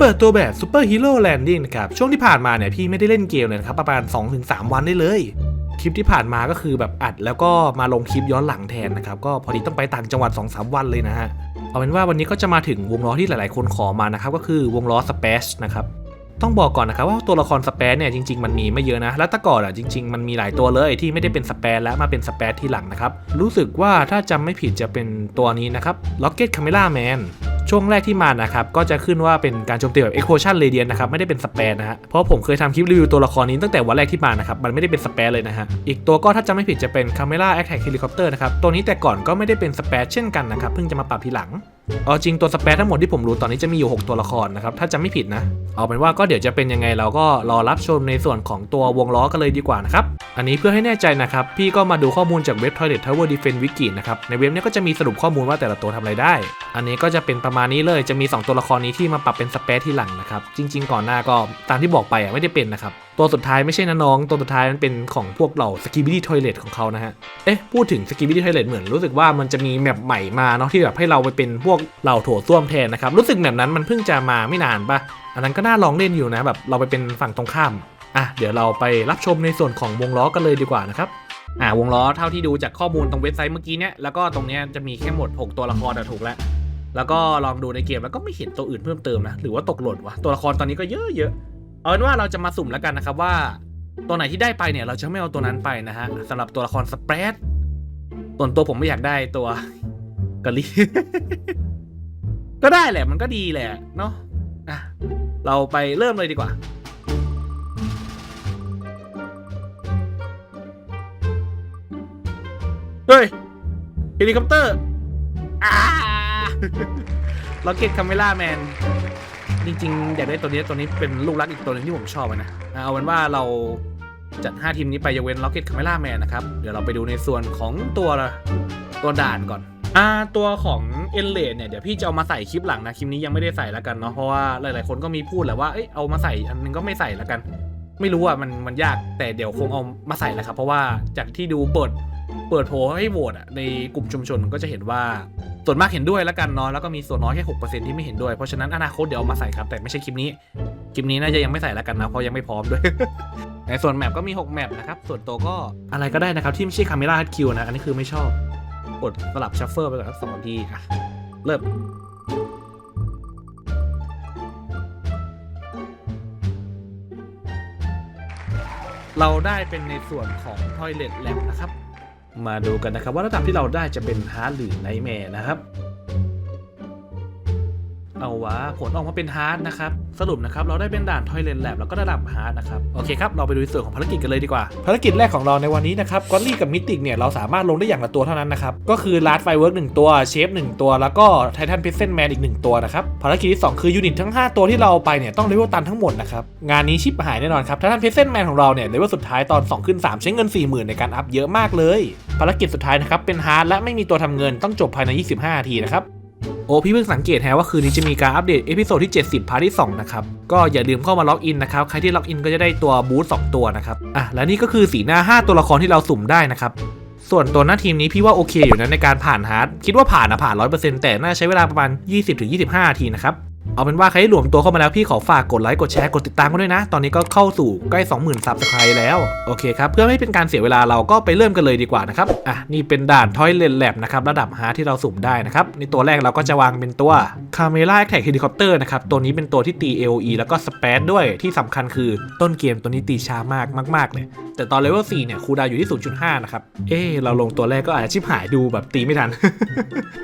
เปิดตัวแบบซูเปอร์ฮีโร่แลนดิ้งนะครับช่วงที่ผ่านมาเนี่ยพี่ไม่ได้เล่นเกมเลยนะครับประมาณ 2-3 วันได้เลย คลิปที่ผ่านมาก็คือแบบอัดแล้วก็มาลงคลิปย้อนหลังแทนนะครับก็พอดีต้องไปต่างจังหวัด 2-3 วันเลยนะฮะเอาเป็นว่าวันนี้ก็จะมาถึงวงล้อที่หลาย ๆ คนขอมานะครับก็คือวงล้อสเปซนะครับต้องบอกก่อนนะครับว่าตัวละครสเปซเนี่ยจริง ๆ มันมีไม่เยอะนะ แล้วแต่ก่อนอะจริง ๆ มันมีหลายตัวเลยที่ไม่ได้เป็นสเปซแล้วมาเป็นสเปซที่หลังนะครับรู้สึกว่าถ้าจำไม่ผิดจะเป็นตัวนี้นะครับ Rocket Camera Man ช่วงแรกที่มานะครับก็จะขึ้นว่าเป็นการโจมตีแบบ Explosion Radiant นะครับไม่ได้เป็นสเปรนะฮะเพราะผมเคยทำคลิปรีวิวตัวละครนี้ตั้งแต่วันแรกที่มานะครับมันไม่ได้เป็นสเปรเลยนะฮะอีกตัวก็ถ้าจำไม่ผิดจะเป็น Camera Attack Helicopter นะครับตัวนี้แต่ก่อนก็ไม่ได้เป็นสเปรเช่นกันนะครับเพิ่งจะมาปรับทีหลัง เอาจริงตัวสเปซทั้งหมดที่ผมรู้ตอนนี้จะมีอยู่ 6 ตัวละครนะครับ ถ้าจำไม่ผิดนะ เอาเป็นว่าก็เดี๋ยวจะเป็นยังไงเราก็รอรับชมในส่วนของตัววงล้อกันเลยดีกว่านะครับ อันนี้เพื่อให้แน่ใจนะครับ พี่ก็มาดูข้อมูลจากเว็บ Toilet Tower Defense Wiki นะครับ ในเว็บนี้ก็จะมีสรุปข้อมูลว่าแต่ละตัวทำอะไรได้ อันนี้ก็จะเป็นประมาณนี้เลยจะมี 2 ตัวละครนี้ที่มาปรับเป็นสเปซที่หลังนะครับจริง ๆ ก่อนหน้าก็ตามที่บอกไปอะไม่ได้เป็นนะครับ ตัวสุดท้ายไม่ใช่นะน้อง ตัวสุดท้ายมันเป็นของพวกเหล่า Skibidi Toilet ของเขานะฮะ เอ๊ะ พูดถึง Skibidi Toilet เหมือนรู้สึกว่ามันจะมีแมปใหม่มาเนาะที่แบบให้เราไปเป็นพวกเหล่าโถส้วมแทนนะครับ รู้สึกแบบนั้นมันเพิ่งจะมาไม่นานปะอันนั้นก็น่าลองเล่นอยู่นะแบบเราไปเป็นฝั่งตรงข้าม อะ เดี๋ยวเราไปรับชมในส่วนของวงล้อกันเลยดีกว่านะครับอ่าวงล้อเท่าที่ดูจากข้อมูลตรงเว็บไซต์เมื่อกี้เนี่ยแล้วก็ตรงเนี้ยจะมีแค่หมด 6 ตัวละครอะถูกแล้วแล้วก็ลองดูในเกมแล้วก็ไม่เห็นตัวอื่นเพิ่มเติมนะหรือว่าตกหล่นวะตัวละครตอนนี้ก็เยอะเยอะ เอาเป็นว่าเราจะมาสุ่มแล้วกันนะครับว่า ตัวไหนที่ได้ไปเนี่ย เราจะไม่เอาตัวนั้นไปนะฮะสำหรับตัวละครสเปรดส่วนตัวผมไม่อยากได้ตัวกะลีก็ได้แหละมันก็ดีแหละเนาะอะเราไปเริ่มเลยดีกว่าเฮ้ยเฮลิคอปเตอร์ อ่าล็อกเก็ตคาเมล่าแมน จริงๆอยากได้ตัวนี้ตัวนี้เป็นลูกรักอีกตัวหนึงที่ผมชอบอะนะอะเอาเป็นว่าเราจัด 5 ทีมนี้ไปยกเว้นล็อกเก็ตคาเมล่าแมนนะครับ เดี๋ยวเราไปดูในส่วนของตัวตัวด่านก่อน อ่าตัวของเอเลดเนี่ยเดี๋ยวพี่จะเอามาใส่คลิปหลังนะ คลิปนี้ยังไม่ได้ใส่แล้วกันเนาะเพราะว่าหลายๆคนก็มีพูดแหละว่าเอ้ยเอามาใส่อันนึงก็ไม่ใส่แล้วกัน ไม่รู้อะมันมันยากแต่เดี๋ยวคงเอามาใส่แหละครับเพราะว่าจากที่ดูเปิด เปิดโพลให้โหวตอะในกลุ่มชุมชนก็จะเห็นว่าส่วนมากเห็นด้วยแล้วกันเนาะแล้วก็มีส่วนน้อยแค่หกเปอร์เซ็นที่ไม่เห็นด้วย เพราะฉะนั้นอนาคตเดี๋ยวเอามาใส่ครับ แต่ไม่ใช่คลิปนี้ คลิปนี้น่าจะยังไม่ใส่แล้วกันนะเพราะยังไม่พร้อมด้วย ในส่วนแมปก็มี6แมปนะครับส่วนตัวก็อะไรก็ได้นะครับ ที่ไม่ใช่คาเมล่าฮัดคิวนะ อันนี้คือไม่ชอบกดสลับชัฟเฟิลไปก่อนสักสองทีอะเริ่มเราได้เป็นในส่วนของ Toilet Lab นะครับ มาดูกันนะครับว่าระดับที่เราได้จะเป็นฮาร์ดหรือไนแมร์นะครับ เอาวะผลออกมาเป็นฮาร์ดนะครับ สรุปนะครับ เราได้เป็นด่านทอยเลนแลบแล้วก็ระดับฮาร์ดนะครับ โอเคครับ เราไปดูในส่วนของภารกิจกันเลยดีกว่า ภารกิจแรกของเราในวันนี้นะครับกอลลี่กับมิติกเนี่ย เราสามารถลงได้อย่างละตัวเท่านั้นนะครับ ก็คือลาร์ดไฟเวิร์กหนึ่งตัวเชฟหนึ่งตัว แล้วก็ไททันเพ s เซนแมนอีกหนึ่งตัวนะครับ ภารกิจที่ 2 คือยูนิตทั้ง 5 ตัวที่เราเอาไปเนี่ยต้องเลเวลตันทั้งหมดนะครับงานนี้ชิปหายแน่นอนครับไททันเพ s เซนแมนของเราเนี่ยเลเวลสุดท้ายตอน 2 ขึ้น 3 ใช้เงิน 40,000 ในการอัพเยอะมากเลย ภารกิจสุดท้ายนะครับเป็นฮาร์ดและไม่มีตัวทำเงินต้องจบภายใน 25นาทีนะครับ โอ้พี่เพิ่งสังเกตแฮะว่าคืนนี้จะมีการอัปเดตเอพิโซดที่ 70 พาร์ทที่ 2 นะครับ ก็อย่าลืมเข้ามาล็อกอินนะครับ ใครที่ล็อกอินก็จะได้ตัวบูธ2ตัวนะครับ อะ และนี่ก็คือสีหน้า 5 ตัวละครที่เราสุ่มได้นะครับ ส่วนตัวหน้าทีมนี้พี่ว่าโอเคอยู่นะในการผ่านฮาร์ดคิดว่าผ่านนะผ่าน 100%แต่น่าใช้เวลาประมาณ 20-25นาทีนะครับ เอาเป็นว่าใครที่รวมตัวเข้ามาแล้วพี่ขอฝากกดไลค์กดแชร์กดติดตามกันด้วยนะ ตอนนี้ก็เข้าสู่ใกล้ 20,000ซับสไครต์แล้วโอเคครับเพื่อไม่ให้เป็นการเสียเวลาเราก็ไปเริ่มกันเลยดีกว่านะครับอะนี่เป็นด่านทอยเลนแลบนะครับระดับฮาร์ดที่เราสุ่มได้นะครับในตัวแรกเราก็จะวางเป็นตัวคาเมล่าแท็กเฮลิคอปเตอร์นะครับตัวนี้เป็นตัวที่ตี AOE แล้วก็สเปซด้วยที่สำคัญคือต้นเกมตัวนี้ตีช้ามากมากๆเลยแต่ตอนเลเวล4เนี่ยคูดาวอยู่ที่ 0.5 นะครับ เอ๊เราลงตัวแรกก็อาจจะชิบหายดูแบบตีไม่ทัน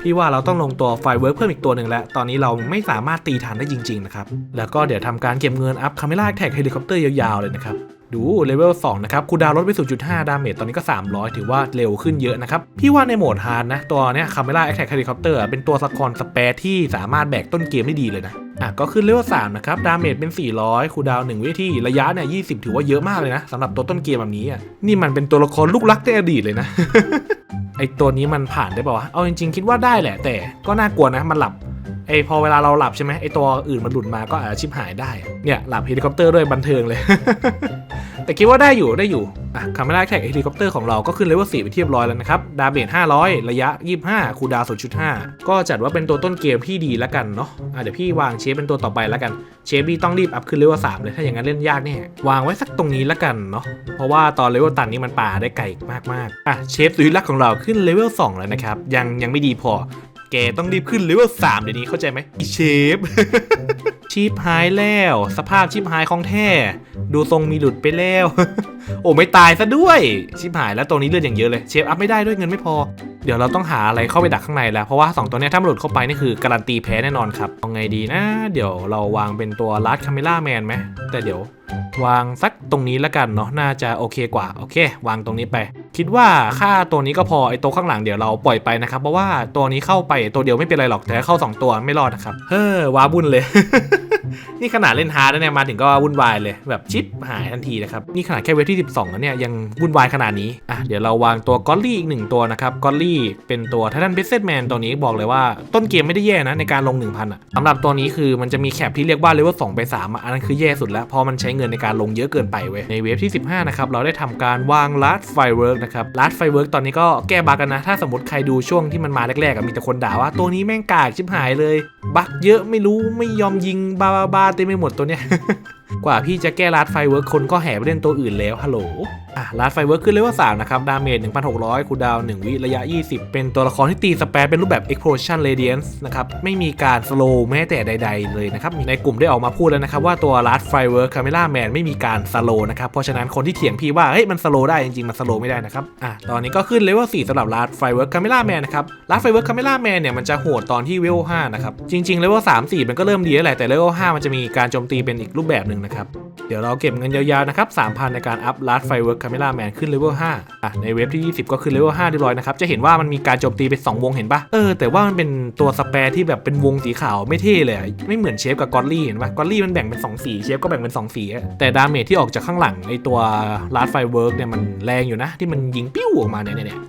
พี่ว่าเราต้องลงตัวไฟเวิร์กเพิ่มอีกตัวหนึ่งแล้ว ตอนนี้เราไม่สามารถตีทันได้จริงๆนะครับ แล้วก็เดี๋ยวทำการเก็บเงินอัพคาเมล่าแท็กเฮลิคอปเตอร์ยาวๆเลยนะครับดูเลเวล2นะครับคูดาวลดไป 0.5 ดาเมจตอนนี้ก็ 300 ถือว่าเร็วขึ้นเยอะนะครับ พี่ว่าในโหมดฮาร์ดนะ ตัวเนี้ยคาเมล่าแท็กเฮลิคอปเตอร์เป็นตัวสกอรสเปรที่สามารถแบกต้นเกมได้ดีเลยนะอะก็ขึ้นเลเวล3นะครับ ดาเมจเป็น 400คูดาวน์1วิธีระยะเนี่ย 20 ถือว่าเยอะมากเลยนะสำหรับตัวต้นเกมแบบนี้อะนี่มันเป็นตัวละครลูกรักในอดีตเลยนะไอตัวนี้มันผ่านได้ป่าวะเอาจริงๆคิดว่าได้แหละ แต่ก็น่ากลัวนะมันหลับ ไอพอเวลาเราหลับใช่ไหมไอตัวอื่นมันหลุดมาก็อาจจะชิบหายได้ เนี่ยหลับเฮลิคอปเตอร์ด้วยบันเทิงเลย แต่คิดว่าได้อยู่ได้อยู่อะคาเมล่าแท็กเฮลิคอปเตอร์ของเราก็ขึ้นเลเวล4ไปเทียบร้อยแล้วนะครับ ดาเมจ500 ระยะ 25 คูดาวน์0.5 ก็จัดว่าเป็นตัวต้นเกมที่ดีแล้วกันเนาะอะเดี๋ยวพี่วางเชฟเป็นตัวต่อไปแล้วกัน เชฟพี่ต้องรีบอัพขึ้นเลเวล3เลยถ้าอย่างนั้นเล่นยากแน่วางไว้สักตรงนี้แล้วกันเนาะเพราะว่าตอนเลเวลตันนี้มันป่าได้ไกลมากๆอะเชฟสุดรักของเราขึ้นเลเวล2แล้วนะครับยังยังไม่ดีพอ แกต้องรีบขึ้นเลเวล3เดี๋ยวนี้เข้าใจไหมอีเชฟชีพหายแล้ว สภาพชีพหายของแท้ ดูทรงมีหลุดไปแล้ว โอ้ไม่ตายซะด้วยชิบหายแล้วตัวนี้เลือดอย่างเยอะเลย เชฟอัพไม่ได้ด้วยเงินไม่พอ เดี๋ยวเราต้องหาอะไรเข้าไปดักข้างในแล้ว เพราะว่า 2 ตัวนี้ถ้ามันหลุดเข้าไปนี่คือการันตีแพ้แน่นอนครับเอาไงดีนะ เดี๋ยวเราวางเป็นตัวลัดคาเมล่าแมนไหมแต่เดี๋ยววางสักตรงนี้แล้วกันเนาะน่าจะโอเคกว่าโอเค วางตรงนี้ไป คิดว่าค่าตัวนี้ก็พอไอตัวข้างหลังเดี๋ยวเราปล่อยไปนะครับเพราะว่าตัวนี้เข้าไปตัวเดียวไม่เป็นไรหรอกแต่เข้าสองตัวไม่รอดนะครับเฮ้อว้าบุญเลย นี่ขนาดเล่นฮาร์ดเนี่ยมาถึงก็วุ่นวายเลยแบบชิปหายทันทีนะครับนี่ขนาดแค่เวฟที่ 12แล้วเนี่ยยังวุ่นวายขนาดนี้อะเดี๋ยวเราวางตัวกอลลี่อีกหนึ่งตัวนะครับกอลลี่เป็นตัวไททันเบสเซตแมนตัวนี้บอกเลยว่าต้นเกมไม่ได้แย่นะในการลง 1000อะสำหรับตัวนี้คือมันจะมีแคปที่เรียกว่าเลเวล2ไป3อะอันนั้นคือแย่สุดแล้วเพราะมันใช้เงินในการลงเยอะเกินไปเว้ยในเวฟที่ 15นะครับเราได้ทำการวางลัดไฟเวิร์กนะครับลัดไฟเวิร์กตอนนี้ก็แก้บั๊กกันนะ ถ้าสมมติใครดูช่วงที่มันมาแรกๆมีแต่คนด่าว่าตัวนี้แม่งกากชิบหายเลย บั๊กเยอะไม่รู้ไม่ยอมยิงบาบาบาเต็มไปหมดตัวเนี้ย กว่าพี่จะแก้ลัดไฟเวิร์กคนก็แห่ไปเล่นตัวอื่นแล้วฮัลโหล อะลัดไฟเวิร์กขึ้นเลเวล3นะครับ ดาเมจ 1,600 คูดาวน์1วิระยะ 20 เป็นตัวละครที่ตีสเปซเป็นรูปแบบ Explosion Radiance นะครับ ไม่มีการสโลว์แม้แต่ใด ๆ เลยนะครับ ในกลุ่มได้ออกมาพูดแล้วนะครับ ว่าตัวลัดไฟเวิร์กคาเมล่าแมนไม่มีการสโลว์นะครับ เพราะฉะนั้นคนที่เถียงพี่ว่า เฮ้ย มันสโลว์ได้จริงๆ มันสโลว์ไม่ได้นะครับ อะ ตอนนี้ก็ขึ้นเลเวล4สำหรับลัดไฟเวิร์กคาเมล่าแมนนะครับลัดไฟเวิร์กคาเมล่าแมนเนี่ยมันจะโหดตอนที่เวล5นะครับจริงๆเลเวล3 4 มันก็เริ่มดีแล้วแหละแต่เลเวล5มันจะมีการโจมตีเป็นอีกรูปแบบหนึ่งนะครับเดี๋ยวเราเก็บเงินยาวๆนะครับ3,000ในการอัพลัดไฟเวิร์กคาเมล่าแมนขึ้นเลเวล5อะในเว็บที่ 20 ก็ขึ้นเลเวล5เรียบร้อยนะครับ จะเห็นว่ามันมีการโจมตีเป็น2วงเห็นปะเออแต่ว่ามันเป็นตัวสเปรที่แบบเป็นวงสีขาวไม่เท่เลยอะไม่เหมือนเชฟกับกอลลี่เห็นปะกอลลี่มันแบ่งเป็น2สีเชฟก็แบ่งเป็น2สีแต่ดาเมจที่ออกจากข้างหลังไอตัวลัดไฟเวิร์กเนี่ยมันแรงอยู่นะ ที่มันยิงปิ้วออกมาเนี่ยเนี่ย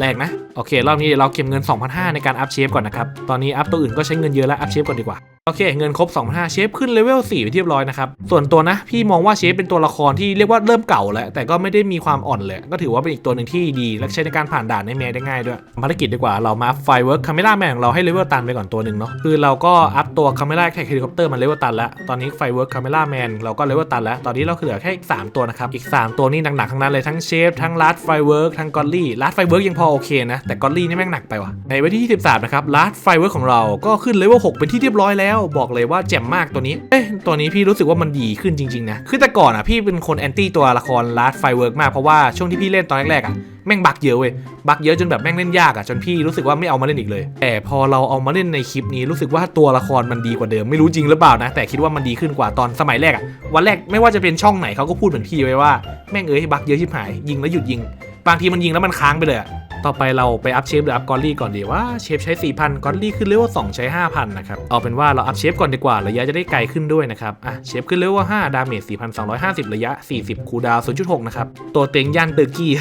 แรกนะ โอเค รอบนี้เดี๋ยวเราเก็บเงิน 2,500 ในการอัพเชฟก่อนนะครับ ตอนนี้อัพตัวอื่นก็ใช้เงินเยอะแล้ว อัพเชฟก่อนดีกว่า โอเค เงินครบ2,500เชฟขึ้นเลเวล4ไปเรียบร้อยนะครับ ส่วนตัวนะ พี่มองว่าเชฟเป็นตัวละครที่เรียกว่าเริ่มเก่าแล้ว แต่ก็ไม่ได้มีความอ่อนเลย ก็ถือว่าเป็นอีกตัวหนึ่งที่ดี และใช้ในการผ่านด่านในแมย์ได้ง่ายด้วย ภารกิจดีกว่าเรามาไฟเวิร์กคาเมล่าแมนของเราให้เลเวลตันไปก่อนตัวหนึ่งเนาะคือเราก็อัพตัวคาเมล่าแค่เฮลิคอปเตอร์มันเลเวลตันแล้วตอนนี้ไฟเวิร์กคาเมล่าแมนเราก็เลเวลตันแล้วตอนนี้เราเหลือแค่อีกสามตัวนะครับอีกสามตัวนี่หนักๆทั้งนั้นเลยทั้งเชฟทั้งลัดไฟเวิร์กทั้งกอลลี่ลัดไฟเวิร์กยังพอโอเคนะแต่กอลลี่นี่แม่งหนักไปว่ะในวันที่23นะครับลัดไฟเวิร์กของเราก็ขึ้นเลเวล6เป็นที่เรียบร้อยแล้วบอกเลยว่าแจ่มมากตัวนี้ เอ๊ะตัวนี้พี่รู้สึกว่ามันดีขึ้นจริงๆนะ คือแต่ก่อนอะพี่เป็นคนแอนตี้ตัวละครลัดไฟเวิร์กมากเพราะว่าช่วงที่พี่เล่นตอนแรกๆอะแม่งบักเยอะเว้ยบักเยอะจนแบบแม่งเล่นยากอะจนพี่รู้สึกว่าไม่เอามาเล่นอีกเลย แต่พอเราเอามาเล่นในคลิปนี้รู้สึกว่าตัวละครมันดีกว่าเดิมไม่รู้จริงหรือเปล่านะ แต่คิดว่ามันดีขึ้นกว่าตอนสมัยแรกอะวันแรกไม่ว่าจะเป็นช่องไหนเขาก็พูดเหมือนพี่ไว้ว่าแม่งเอ้ยบักเยอะชิบหายยิงแล้วหยุดยิง บางทีมันยิงแล้วมันค้างไปเลยอะ ต่อไปเราไปอัพเชฟหรืออัพกอลลี่ก่อนดีว่าเชฟใช้ 4,000กอลลี่ขึ้นเลเวล2ใช้ 5,000 นะครับ เอาเป็นว่าเราอัพเชฟก่อนดีกว่า ระยะจะได้ไกลขึ้นด้วยนะครับ อะเชฟขึ้นเลเวล5ดาเมจ 4,250 ระยะ 40 คูดาวน์0.6 นะครับ ตัวเต็งยันเตอร์กี้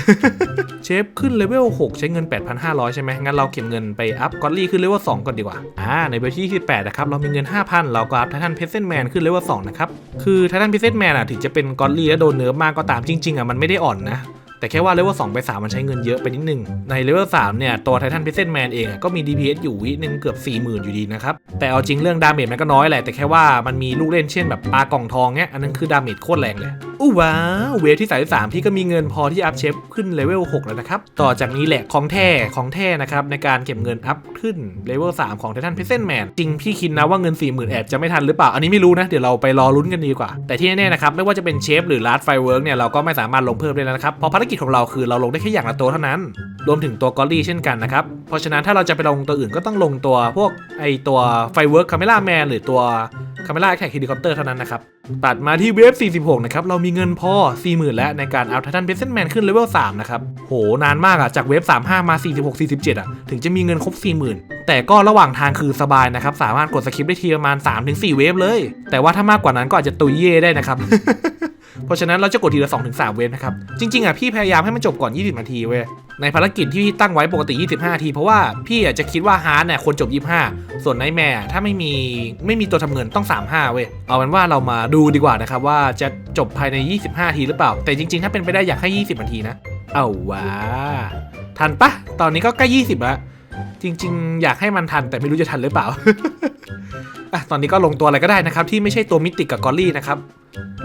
เชฟขึ้นเลเวล6ใช้เงิน 8,500 ใช่ไหมงั้นเราเก็บเงินไปอัพกอลลี่ขึ้นเลเวล2ก่อนดีกว่า อ่า ในเวอร์ที่28นะครับ เรามีเงิน 5,000 เราก็อัพไททันเพซเซนแมนขึ้นเลเวล2นะครับ คือไททันเพซเซนแมนอะถึงจะเป็นกอลลี่แล้วโดนเนิร์ฟมากก็ตามจริงๆอะมันไม่ได้อ่อนนะ แต่แค่ว่าเลเวล2ไป 3 มันใช้เงินเยอะไปนิดนึง ในเลเวล3เนี่ย ตัวไททันพิเศษแมนเองก็มี DPS อยู่วิหนึ่งเกือบ 40,000 อยู่ดีนะครับ แต่เอาจริงเรื่องดาเมจมันก็น้อยแหละ แต่แค่ว่ามันมีลูกเล่นเช่นแบบปลากล่องทองเนี่ยอันนั้นคือดาเมจโคตรแรงเลยอู้ว้าวเวฟที่33พี่ก็มีเงินพอที่อัพเชฟขึ้นเลเวล6แล้วนะครับ ต่อจากนี้แหละของแท้ของแท้นะครับในการเก็บเงินอัพขึ้นเลเวล3ของไททันพิเศษแมนจริงพี่คิดนะว่าเงิน 40,000แอบจะไม่ทันหรือเปล่าอันนี้ไม่รู้นะเดี๋ยวเราไปรอลุ้นกันดีกว่า แต่ที่แน่ๆนะครับไม่ว่าจะเป็นเชฟหรือลาร์ดไฟเวิร์กเนี่ยเราก็ไม่สามารถลงเพิ่มได้แล้วนะครับพราะภารกิจของเราคือเราลงได้แค่อย่างละตัวเท่านั้น รวมถึงตัวกอลลี่เช่นกันนะครับ เพราะฉะนั้นถ้าเราจะไปลงตัวอื่นก็ต้องลงตัวพวกไอตัวไฟเวิร์กคาเมล่าแมนหรือตัวคาเมล่าแท็กเฮลิคอปเตอร์เท่านั้นนะครับ ตัดมาที่เวฟ 46 นะครับ เรามีเงินพอ 40,000 แล้วในการเอาททันเพซเซนแมนขึ้นเลเวล 3 นะครับ โห นานมากอะจากเวฟ 35 มา 46 47อะถึงจะมีเงินครบ 40,000 แต่ก็ระหว่างทางคือสบายนะครับ สามารถกดสคิปได้ทีประมาณ 3-4 เวฟเลย แต่ว่าถ้ามากกว่านั้นก็อาจจะตุยเย่ได้นะครับ เพราะฉะนั้นเราจะกดทีละ2-3ถึง3เวฟนะครับ จริงๆอะพี่พยายามให้มันจบก่อน 20 นาทีเว้ย ในภารกิจที่พี่ตั้งไว้ปกติ 25 นาที เพราะว่าพี่อาจจะคิดว่าฮาร์ดเนี่ยควรจบ 25 ส่วนไนแมร์ถ้าไม่มีไม่มีตัวทำเงินต้อง 35 เว้ย เอาเป็นว่าเรามาดูดีกว่านะครับว่าจะจบภายใน 25นาทีหรือเปล่า แต่จริง ๆ ถ้าเป็นไปได้อยากให้ 20 นาทีนะ เอาว้าทันปะตอนนี้ก็ใกล้ 20แล้ว จริง ๆ อยากให้มันทันแต่ไม่รู้จะทันหรือเปล่าอะตอนนี้ก็ลงตัวอะไรก็ได้นะครับ ที่ไม่ใช่ตัวมิติกับกอลลี่นะครับ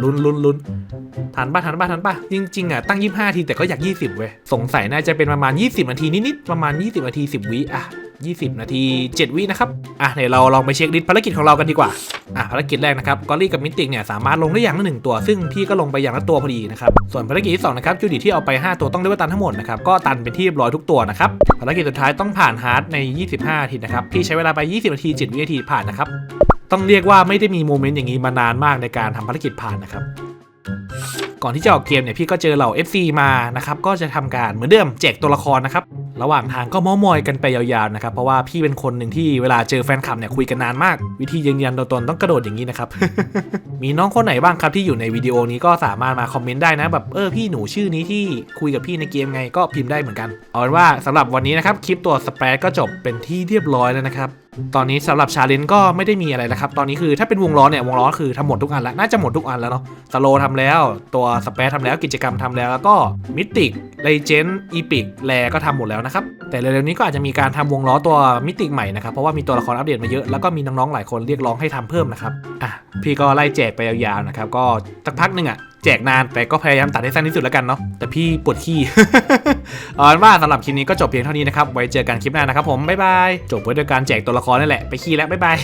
ลุ้นลุ้นลุ้นทันป่ะทันป่ะทันป่ะจริงๆอะตั้ง 25 ทีแต่ก็อยาก 20 เว้ยสงสัยน่าจะเป็นประมาณ 20 นาทีนิดๆประมาณ 20 นาที 10 วิอะ 20 นาที 7 วินะครับ อะเดี๋ยวเราลองไปเช็คลิสต์ภารกิจของเรากันดีกว่า อะภารกิจแรกนะครับ กอลลี่กับมิติกเนี่ยสามารถลงได้อย่างละหนึ่งตัว ซึ่งพี่ก็ลงไปอย่างละตัวพอดีนะครับ ส่วนภารกิจที่สองนะครับจูดิที่เอาไป 5 ตัวต้องเรียกว่าตันทั้งหมดนะครับ ก็ตันเป็นที่เรียบร้อยทุกตัวนะครับ ภารกิจสุดท้ายต้องผ่านฮาร์ดใน 25 นาทีนะครับ พี่ใช้เวลาไป 20 นาที 7 วินาทีผ่านนะครับ ต้องเรียกว่าไม่ได้มีโมเมนต์อย่างนี้มานานมากในการทำภารกิจผ่านนะครับก่อนที่จะออกเกมเนี่ยพี่ก็เจอเหล่า FC มานะครับก็จะทำการเหมือนเดิมแจกตัวละครนะครับ ระหว่างทางก็มอมอยกันไปยาวๆนะครับ เพราะว่าพี่เป็นคนหนึ่งที่เวลาเจอแฟนคลับเนี่ยคุยกันนานมาก วิธียืนยันตัวตนต้องกระโดดอย่างนี้นะครับ มีน้องคนไหนบ้างครับที่อยู่ในวิดีโอนี้ก็สามารถมาคอมเมนต์ได้นะแบบเออพี่หนูชื่อนี้ที่คุยกับพี่ในเกมไงก็พิมพ์ได้เหมือนกัน เอาเป็นว่าสำหรับวันนี้นะครับคลิปตัวสเปรดก็จบเป็นที่เรียบร้อยแล้วนะครับ ตอนนี้สำหรับชาเลนจ์ก็ไม่ได้มีอะไรแล้วครับ ตอนนี้คือถ้าเป็นวงล้อเนี่ยวงล้อคือทำหมดทุกอันแล้ว น่าจะหมดทุกอันแล้วเนาะสโลทำแล้ว ตัวสเปซทำแล้วกิจกรรมทำแล้ว แล้วก็มิติกเลเจนด์อีพิกแลก็ทำหมดแล้วนะครับ แต่เร็วๆนี้ก็อาจจะมีการทำวงล้อตัวมิติกใหม่นะครับ เพราะว่ามีตัวละครอัปเดตมาเยอะ แล้วก็มีน้องๆหลายคนเรียกร้องให้ทำเพิ่มนะครับ อะ พี่ก็ไล่แจกไปยาวๆนะครับ ก็สักพักหนึ่งอะ จกนาน แต่ก็พยายามตัดให้สั้นที่สุดแล้วกันเนาะแต่พี่ปวดขี้เอาเป็นว่าสำหรับคลิปนี้ก็จบเพียงเท่านี้นะครับไว้เจอกันคลิปหน้านะครับผมบ๊ายบายจบไว้ด้วยการแจกตัวละครนั่นแหละไปขี้แล้วบ๊ายบาย